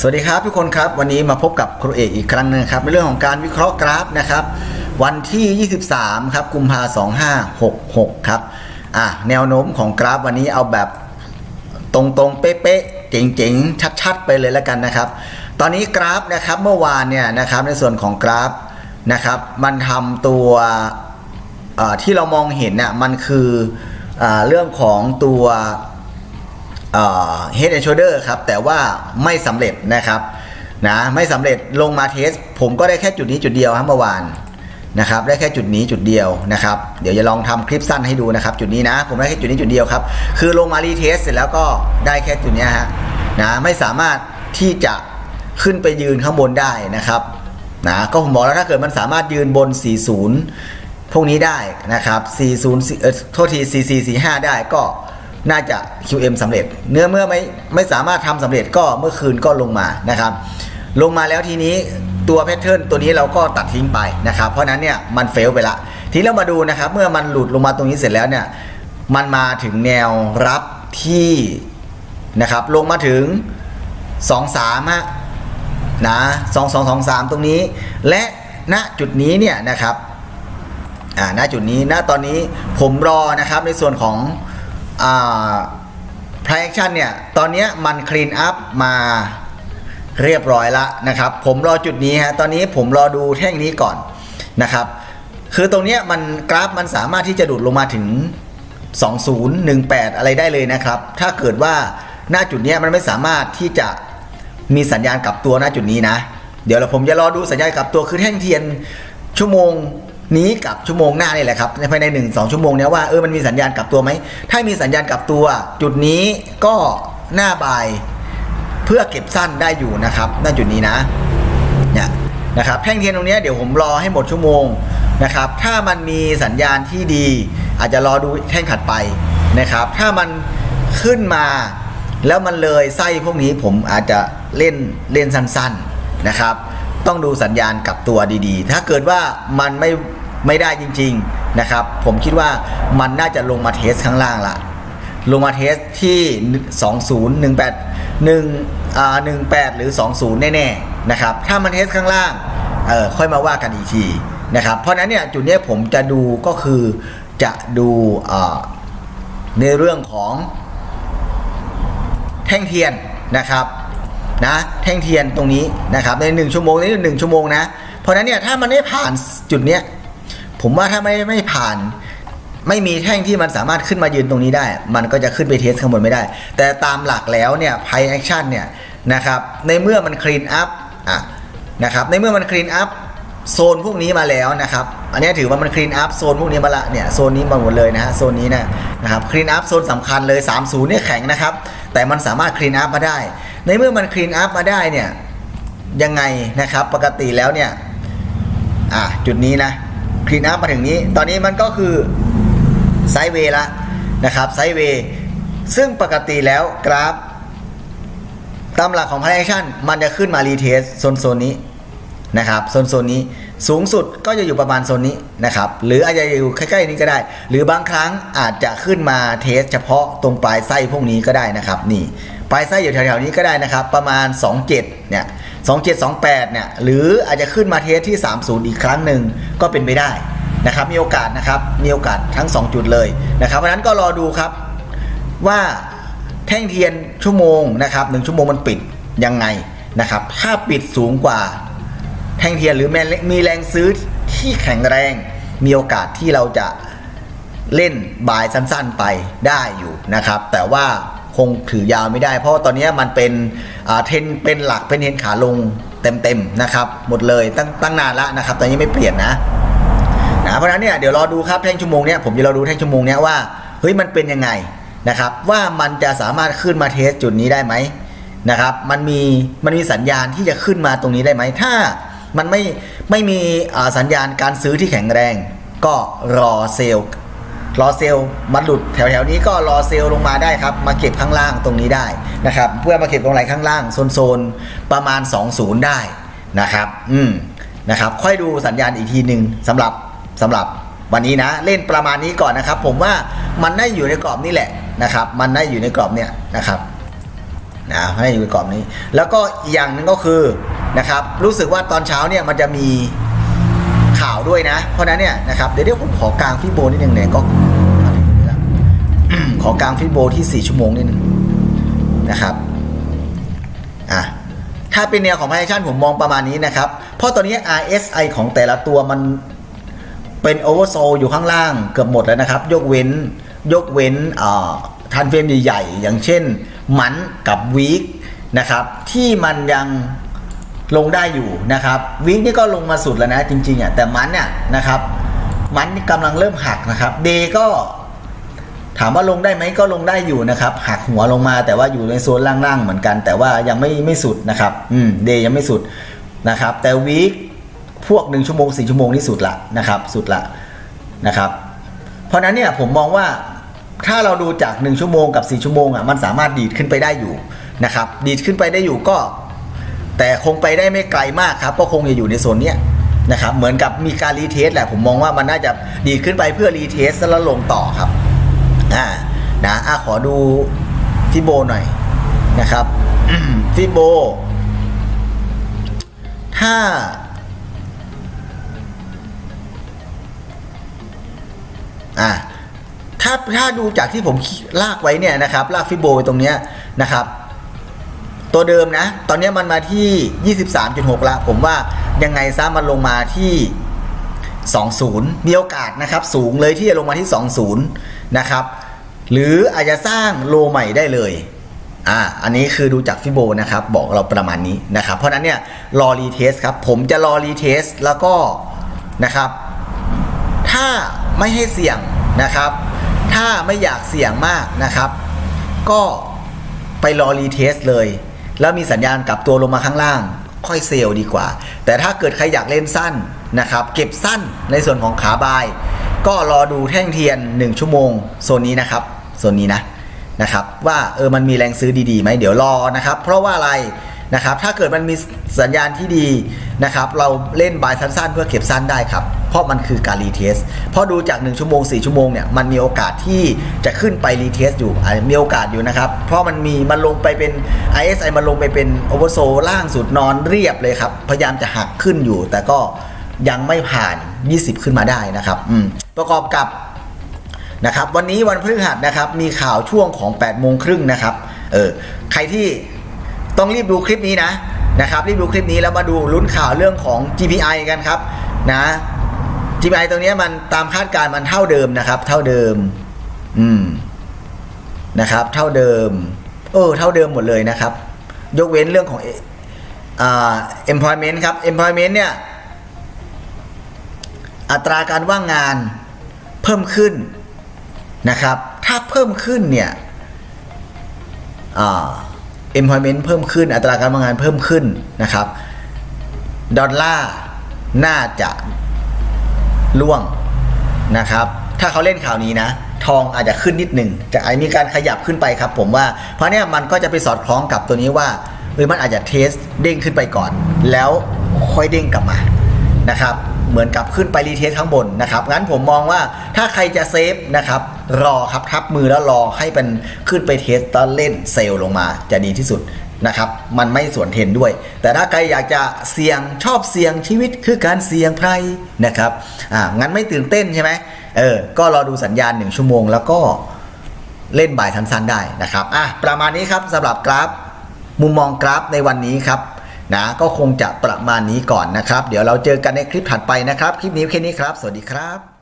สวัสดีครับทุกคนครับ วันนี้มาพบกับครูเอกอีกครั้งหนึงครับในเรื่องของการวิเคราะห์กราฟนะครับ วันที่ 23 ครับกุมภา2566 ครับอะแนวโน้มของกราฟวันนี้เอาแบบตรงๆ เป๊ะๆเจ๋งๆ ชัดๆ ไปเลยแล้วกันนะครับ ตอนนี้กราฟนะครับเมื่อวานเนี่ยนะครับในส่วนของกราฟนะครับ มันทำตัวที่เรามองเห็นน่ะมันคืออเรื่องของตัว เอ่อ head and shoulder ครับ แต่ว่าไม่สำเร็จนะครับนะไม่สำเร็จลงมาเทส ผมก็ได้แค่จุดนี้จุดเดียวครับเมื่อวานนะครับได้แค่จุดนี้จุดเดียวนะครับเดี๋ยวจะลองทำคลิปสั้นให้ดูนะครับ จุดนี้นะผมได้แค่จุดนี้จุดเดียวครับคือลงมารีเทสเสร็จแล้วก็ได้แค่จุดนี้ฮะนะไม่สามารถที่จะขึ้นไปยืนข้างบนได้นะครับนะก็ผมบอกแล้วถ้าเกิดมันสามารถยืนบน 40 พวกนี้ได้นะครับ 40เอ่อโทษที44 45 ได้ก็ น่าจะ QM สำเร็จ เนื้อเมื่อไม่ไม่สามารถทำสำเร็จก็เมื่อคืนก็ลงมานะครับ ลงมาแล้วทีนี้ตัวแพทเทิร์นตัวนี้เราก็ตัดทิ้งไปนะครับ เพราะฉะนั้นเนี่ยมันเฟลไปละทีนี้เรามาดูนะครับ เมื่อมันหลุดลงมาตรงนี้เสร็จแล้วเนี่ยมันมาถึงแนวรับที่นะครับ ลงมาถึง 2-3ฮะนะสองสองสองสามตรงนี้ และณจุดนี้เนี่ยนะครับอ่าณจุดนี้ณตอนนี้ผมรอนะครับในส่วนของ อ่า price action เนี่ย ตอนนี้มัน clean up มาเรียบร้อยละนะครับ ผมรอจุดนี้ฮะ ตอนนี้ผมรอดูแท่งนี้ก่อนนะครับ คือตรงเนี้ยมันกราฟมันสามารถที่จะดูดลงมาถึง 2018 อะไรได้เลยนะครับ ถ้าเกิดว่าหน้าจุดนี้มันไม่สามารถที่จะมีสัญญาณกลับตัวหน้าจุดนี้นะ เดี๋ยวเราผมจะรอดูสัญญาณกลับตัวคือแท่งเทียนชั่วโมง นี้กับชั่วโมงหน้านี่แหละครับในภายในหนึ่งสองชั่วโมงเนี้ยว่าเออมันมีสัญญาณกลับตัวไหม ถ้ามีสัญญาณกลับตัวจุดนี้ก็หน้าบายเพื่อเก็บสั้นได้อยู่นะครับหน้าจุดนี้นะเนี่ยนะครับแท่งเทียนตรงนี้เดี๋ยวผมรอให้หมดชั่วโมงนะครับ ถ้ามันมีสัญญาณที่ดี อาจจะรอดูแท่งถัดไปนะครับ ถ้ามันขึ้นมาแล้วมันเลยไส้พวกนี้ผมอาจจะเล่นเล่นสั้นๆนะครับ ต้องดูสัญญาณกลับตัวดีๆ ถ้าเกิดว่ามันไม่ ไม่ได้จริงๆนะครับ ผมคิดว่ามันน่าจะลงมาเทสข้างล่างละลงมาเทสที่ 20 18 1อ่า18 หรือ 20 แน่ๆนะครับถ้ามันเทสข้างล่างเออค่อยมาว่ากันอีกทีนะครับเพราะนั้นเนี่ยจุดนี้ผมจะดูก็คือจะดูในเรื่องของแท่งเทียนนะครับนะแท่งเทียนตรงนี้นะครับในหนึ่งชั่วโมงในหนึ่งชั่วโมงนะเพราะฉะนั้นเนี่ยถ้ามันไม่ผ่านจุดเนี้ย ผมว่าถ้าไม่ไม่ผ่าน ไม่มีแท่งที่มันสามารถขึ้นมายืนตรงนี้ได้ มันก็จะขึ้นไปเทสข้างบนไม่ได้ แต่ตามหลักแล้วเนี่ยไพแอคชั่นเนี่ยนะครับในเมื่อมันคลีนอัพอะนะครับในเมื่อมันคลีนอัพโซนพวกนี้มาแล้วนะครับอันนี้ถือว่ามันคลีนอัพโซนพวกนี้มาละเนี่ยโซนนี้มาหมดเลยนะฮะโซนนี้นะนะครับคลีนอัพโซนสำคัญเลย 30เนี่ยแข็งนะครับ แต่มันสามารถคลีนอัพมาได้ ในเมื่อมันคลีนอัพมาได้เนี่ยยังไงนะครับปกติแล้วเนี่ยอะจุดนี้นะ คลีนอัพมาถึงนี้ ตอนนี้มันก็คือไซด์เวย์ละนะครับไซด์เวย์ซึ่งปกติแล้วกราฟตามหลักของ price action มันจะขึ้นมารีเทสโซนโซนนี้นะครับโซนโซนนี้สูงสุดก็จะอยู่ประมาณโซนนี้นะครับหรืออาจจะอยู่ใกล้ๆนี้ก็ได้ หรือบางครั้งอาจจะขึ้นมาเทส เฉพาะตรงปลายไส้พวกนี้ก็ได้นะครับนี่ปลายไส้อยู่แถวๆนี้ก็ได้นะครับ ประมาณ 27เนี่ย 27 28 เนี่ย หรืออาจจะขึ้นมาเทสที่ 30 อีกครั้งหนึ่งก็เป็นไปได้นะครับมีโอกาสนะครับมีโอกาสทั้ง 2 จุดเลยนะครับเพราะนั้นก็รอดูครับว่าแท่งเทียนชั่วโมงนะครับหนึ่งชั่วโมงมันปิดยังไงนะครับถ้าปิดสูงกว่าแท่งเทียนหรือแมนมีแรงซื้อที่แข็งแรง มีโอกาสที่เราจะเล่นบายสั้นๆไปได้อยู่นะครับ แต่ว่า คงถือยาวไม่ได้ เพราะตอนนี้มันเป็นเทนเป็นหลักเป็นเทนขาลงเต็มๆนะครับ หมดเลยตั้งตั้งนานแล้วนะครับ ตอนนี้ไม่เปลี่ยนนะนะเพราะฉะนั้นเนี่ยเดี๋ยวรอดูครับแท่งชั่วโมงเนี้ยผมจะรอดูแท่งชั่วโมงเนี้ยว่าเฮ้ยมันเป็นยังไงนะครับ ว่ามันจะสามารถขึ้นมาเทสจุดนี้ได้ไหมนะครับมันมีมันมีสัญญาณที่จะขึ้นมาตรงนี้ได้ไหมถ้ามันไม่ไม่มีสัญญาณการซื้อที่แข็งแรง ก็รอเซลล์ รอเซลล์มันหลุดแถวๆนี้ก็รอเซลล์ลงมาได้ครับ มาเก็บข้างล่างตรงนี้ได้นะครับ เพื่อมาเก็บตรงไหนข้างล่างโซนๆประมาณ 20 ได้นะครับ อืมนะครับ ค่อยดูสัญญาณอีกทีหนึ่งสำหรับสำหรับวันนี้นะเล่นประมาณนี้ก่อนนะครับ ผมว่ามันได้อยู่ในกรอบนี้แหละนะครับ มันได้อยู่ในกรอบเนี้ยนะครับนะให้อยู่ในกรอบนี้ แล้วก็อีกอย่างหนึ่งก็คือนะครับ รู้สึกว่าตอนเช้าเนี่ยมันจะมี ข่าวด้วยนะ เพราะนั้นเนี่ยนะครับเดี๋ยวผมขอกลางฟิโบนิดนึงเนี่ยก็ขอกลางฟิโบที่ 4 ชั่วโมงนิดนึงนะครับอะถ้าเป็นแนวของ Position ผมมองประมาณนี้นะครับ เพราะตอนนี้ RSI ของแต่ละตัวมันเป็นโอเวอร์โซอยู่ข้างล่างเกือบหมดแล้วนะครับ ยกเว้นยกเว้นทันเฟรมใหญ่ๆ อย่างเช่นมันกับวีคนะครับที่มันยัง ลงได้อยู่นะครับวีคนี่ก็ลงมาสุดแล้วนะจริงๆอะแต่มันเนี่ยนะครับ มันนี่กำลังเริ่มหักนะครับเดก็ถามว่าลงได้ไหมก็ลงได้อยู่นะครับ หักหัวลงมาแต่ว่าอยู่ในโซนล่างๆเหมือนกัน แต่ว่ายังไม่ไม่สุดนะครับ อืมเดยังไม่สุดนะครับ แต่วีคพวกหนึ่งชั่วโมงสี่ชั่วโมงนี่สุดละนะครับ สุดละนะครับ เพราะฉะนั้นเนี่ยผมมองว่าถ้าเราดูจากหนึ่งชั่วโมงกับสี่ชั่วโมงอะมันสามารถดีดขึ้นไปได้อยู่นะครับ ดีดขึ้นไปได้อยู่ก็ แต่คงไปได้ไม่ไกลมากครับก็คงจะอยู่ในโซนเนี้ยนะครับเหมือนกับมีการรีเทสแหละผมมองว่ามันน่าจะดีขึ้นไปเพื่อรีเทสแล้วลงต่อครับอ่านะอะขอดูฟิโบหน่อยนะครับฟิโบ ถ้า อะถ้าถ้าดูจากที่ผมลากไว้เนี่ยนะครับ ลากฟิโบไว้ตรงเนี้ยนะครับ ตัวเดิมนะ ตอนนี้มันมาที่ 23.6 ละ ผมว่ายังไงซะมันลงมาที่ 20 มีโอกาสนะครับ สูงเลยที่จะลงมาที่ 20 นะครับ หรืออาจจะสร้างโลใหม่ได้เลยอ่าอันนี้คือดูจากฟิโบนะครับ บอกเราประมาณนี้นะครับ เพราะนั้นเนี่ยรอรีเทสครับ ผมจะรอรีเทสแล้วก็นะครับ ถ้าไม่ให้เสี่ยงนะครับ ถ้าไม่อยากเสี่ยงมากนะครับ ก็ไปรอรีเทสเลย แล้วมีสัญญาณกลับตัวลงมาข้างล่าง ค่อยเซลดีกว่า แต่ถ้าเกิดใครอยากเล่นสั้นนะครับเก็บสั้นในส่วนของขาบาย ก็รอดูแท่งเทียน 1 ชั่วโมงโซนนี้นะครับโซนนี้นะนะครับว่าเออมันมีแรงซื้อดีๆไหมเดี๋ยวรอนะครับ เพราะว่าอะไรนะครับถ้าเกิดมันมีสัญญาณที่ดีนะครับเราเล่นบายสั้นๆ เพื่อเก็บสั้นได้ครับ เพราะมันคือการรีเทสเพราะดูจาก 1 ชั่วโมง 4 ชั่วโมงเนี่ยมันมีโอกาสที่จะขึ้นไปรีเทสอยู่มีโอกาสอยู่นะครับ เพราะมันมีมันลงไปเป็น ISI มันลงไปเป็นโอเวอร์โซล่างสุดนอนเรียบเลยครับ พยายามจะหักขึ้นอยู่ แต่ก็ยังไม่ผ่าน 20 ขึ้นมาได้นะครับประกอบกับนะครับวันนี้วันพฤหัสนะครับมีข่าวช่วงของ8ปดโมงครึ่งนะครับเออใครที่ต้องรีบดูคลิปนี้นะนะครับรีบดูคลิปนี้แล้วมาดูลุ้นข่าวเรื่องของ GPI กันครับนะ GPI ตรงนี้มันตามคาดการณ์มันเท่าเดิมนะครับ เท่าเดิม อืมนะครับ เท่าเดิม เออ เท่าเดิมหมดเลยนะครับ ยกเว้นเรื่องของอ่า employment ครับ employment เนี่ย อัตราการว่างงานเพิ่มขึ้นนะครับ ถ้าเพิ่มขึ้นเนี่ยอ่า employment เพิ่มขึ้น อัตราการว่างงานเพิ่มขึ้นนะครับ ดอลลาร์น่าจะ ล่วงนะครับ ถ้าเขาเล่นข่าวนี้นะ ทองอาจจะขึ้นนิดหนึ่งจะอาจมีการขยับขึ้นไปครับ ผมว่าเพราะเนี่ยมันก็จะไปสอดคล้องกับตัวนี้ว่าเออมันอาจจะเทสเด้งขึ้นไปก่อน แล้วค่อยเด้งกลับมานะครับเหมือนกับขึ้นไปรีเทสข้างบนนะครับงั้นผมมองว่าถ้าใครจะเซฟนะครับรอครับทับมือแล้วรอให้เป็นขึ้นไปเทสตอนเล่นเซลลงมาจะดีที่สุด นะครับ มันไม่สวนเทนด้วย แต่ถ้าใครอยากจะเสี่ยงชอบเสี่ยงชีวิตคือการเสี่ยงไพรนะครับอ่างั้นไม่ตื่นเต้นใช่ไหมเออ ก็รอดูสัญญาณหนึ่งชั่วโมง แล้วก็เล่นบ่ายสั้นๆได้นะครับอะประมาณนี้ครับสำหรับกราฟมุมมองกราฟในวันนี้ครับนะก็คงจะประมาณนี้ก่อนนะครับ เดี๋ยวเราเจอกันในคลิปถัดไปนะครับ คลิปนี้แค่นี้ครับ สวัสดีครับ